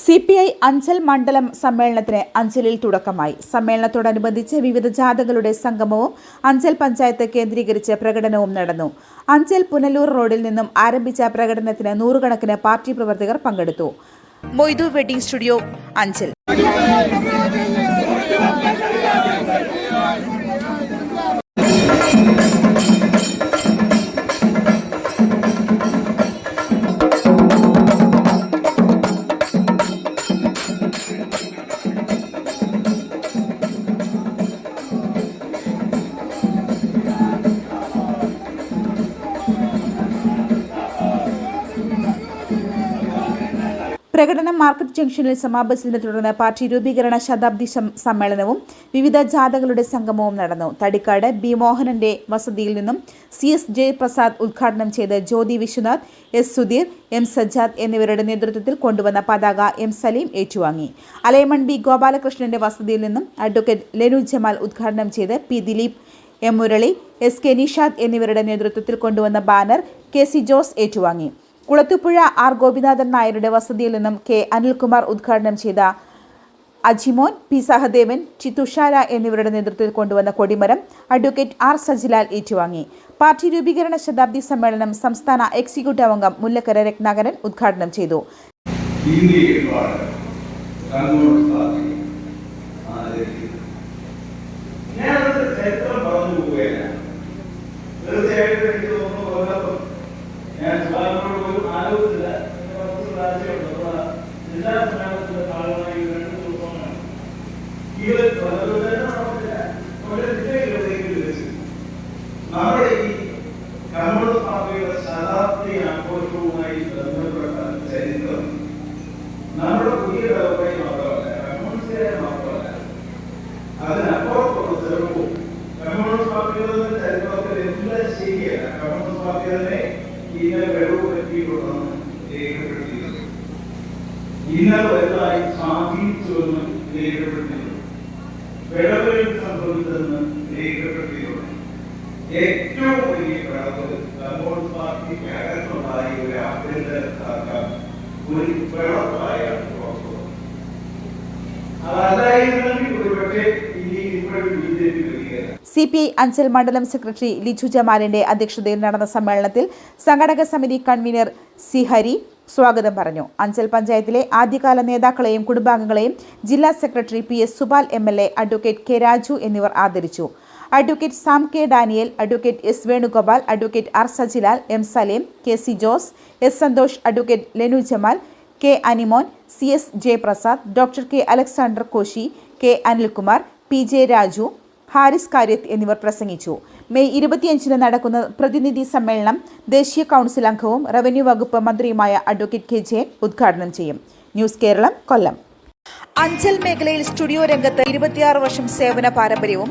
C P I Anchal മണ്ഡലം സമ്മേളനത്തിന് അഞ്ചലിൽ തുടക്കമായി. സമ്മേളനത്തോടനുബന്ധിച്ച് വിവിധ ജാഥകളുടെ സംഗമവും അഞ്ചൽ പഞ്ചായത്ത് കേന്ദ്രീകരിച്ച് പ്രകടനവും നടന്നു. അഞ്ചൽ പുനലൂർ റോഡിൽ നിന്നും ആരംഭിച്ച പ്രകടനത്തിന് നൂറുകണക്കിന് പാർട്ടി പ്രവർത്തകർ പങ്കെടുത്തു. Moidu wedding studio Anchal. പ്രകടനം മാർക്കറ്റ് ജംഗ്ഷനിൽ സമാപിച്ചതിനെ തുടർന്ന് പാർട്ടി രൂപീകരണ ശതാബ്ദി സമ്മേളനവും വിവിധ ജാഥകളുടെ സംഗമവും നടന്നു. തടിക്കാട് ബി മോഹനന്റെ വസതിയിൽ നിന്നും സി എസ് ജയപ്രസാദ് ഉദ്ഘാടനം ചെയ്ത് ജ്യോതി വിശ്വനാഥ് എസ് സുധീർ എം സജ്ജാദ് എന്നിവരുടെ നേതൃത്വത്തിൽ കൊണ്ടുവന്ന പതാക എം സലീം ഏറ്റുവാങ്ങി. അലയമൺ ബി ഗോപാലകൃഷ്ണന്റെ വസതിയിൽ നിന്നും അഡ്വക്കേറ്റ് ലെനു ജമാൽ ഉദ്ഘാടനം ചെയ്ത് P Dileep M Murali S K Nishad എന്നിവരുടെ നേതൃത്വത്തിൽ കൊണ്ടുവന്ന ബാനർ കെ സി ജോസ് ഏറ്റുവാങ്ങി. കുളത്തുപുഴ ആർ ഗോപിനാഥൻ നായരുടെ വസതിയിൽ നിന്നും കെ അനിൽകുമാർ ഉദ്ഘാടനം ചെയ്ത അജിമോൻ പി സഹദേവൻ ടി തുഷാര എന്നിവരുടെ നേതൃത്വത്തിൽ കൊണ്ടുവന്ന കൊടിമരം അഡ്വക്കേറ്റ് ആർ സജിലാൽ ഏറ്റുവാങ്ങി. പാർട്ടി രൂപീകരണ ശതാബ്ദി സമ്മേളനം സംസ്ഥാന എക്സിക്യൂട്ടീവ് അംഗം മുല്ലക്കര രത്നാകരൻ ഉദ്ഘാടനം ചെയ്തു. കമ്മ്യൂണിസ്റ്റ് പാർട്ടിയുടെ ശതാബ്ദി ആഘോഷവുമായി ബന്ധപ്പെട്ട ചരിത്രം നമ്മുടെ പുതിയ തലമുറയെ മാത്രമല്ല കമ്മ്യൂണിസ്റ്റുകാരെ മാത്രമല്ല. അതിനപ്പുറത്തുള്ള ചെറുപ്പവും കമ്മ്യൂണിസ്റ്റ് പാർട്ടികളുടെ ചരിത്രത്തിൽ എല്ലാം ശരിയല്ല. കമ്മ്യൂണിസ്റ്റ് പാർട്ടി തന്നെ ഇന്നലെ വെളിവ് പറ്റിയിട്ടുണ്ടെന്ന് രേഖപ്പെടുത്തിയിരുന്നു ഇന്നലെ വലുതായി സ്വാധീനിച്ചുവെന്ന് രേഖപ്പെടുത്തിയിരുന്നു. വിളവുകൾ സംഭവിച്ചതെന്ന് രേഖപ്പെടുത്തിയിട്ടുണ്ട് ഏറ്റവും വലിയ പിളവ് അകത്തുണ്ടായ ഒരു ആഭ്യന്തര സർക്കാർ ഒരു പിളവായാണ് പുറത്തു വന്നത്. അതല്ലായിരുന്നെങ്കിൽ ഒരുപക്ഷെ ഇനി ഇപ്പോഴും ബി ജെ പി വരികയില്ല സി പി ഐ അഞ്ചൽ മണ്ഡലം സെക്രട്ടറി ലിജു ജമാലിന്റെ അധ്യക്ഷതയിൽ നടന്ന സമ്മേളനത്തിൽ സംഘടക സമിതി കൺവീനർ സി ഹരി സ്വാഗതം പറഞ്ഞു. അഞ്ചൽ പഞ്ചായത്തിലെ ആദ്യകാല നേതാക്കളെയും കുടുംബാംഗങ്ങളെയും ജില്ലാ secretary P S Subal M L A advocate K Raju എന്നിവർ ആദരിച്ചു. Advocate Sam K Daniel advocate S Venugopal advocate R Sajilal M Saleem K C Jose S Santhosh advocate Lenu Jamal K Animon C S Jayaprasad doctor K Alexander Koshy K Anilkumar P J Raju Haris Karyath എന്നിവർ പ്രസംഗിച്ചു. May ഇരുപത്തിയഞ്ചിന് നടക്കുന്ന പ്രതിനിധി സമ്മേളനം ദേശീയ council അംഗവും revenue വകുപ്പ് മന്ത്രിയുമായ അഡ്വക്കേറ്റ് കെ ജെ ഉദ്ഘാടനം ചെയ്യും. ന്യൂസ് കേരളം കൊല്ലം. അഞ്ചൽ മേഖലയിൽ സ്റ്റുഡിയോ രംഗത്ത് ഇരുപത്തിയാറ് വർഷം സേവന പാരമ്പര്യവും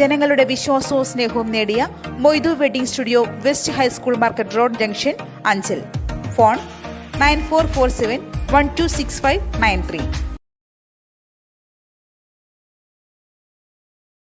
ജനങ്ങളുടെ വിശ്വാസവും സ്നേഹവും നേടിയ Moidu wedding studio west high school market road junction Anchal. Phone nine four four seven one two six five nine three.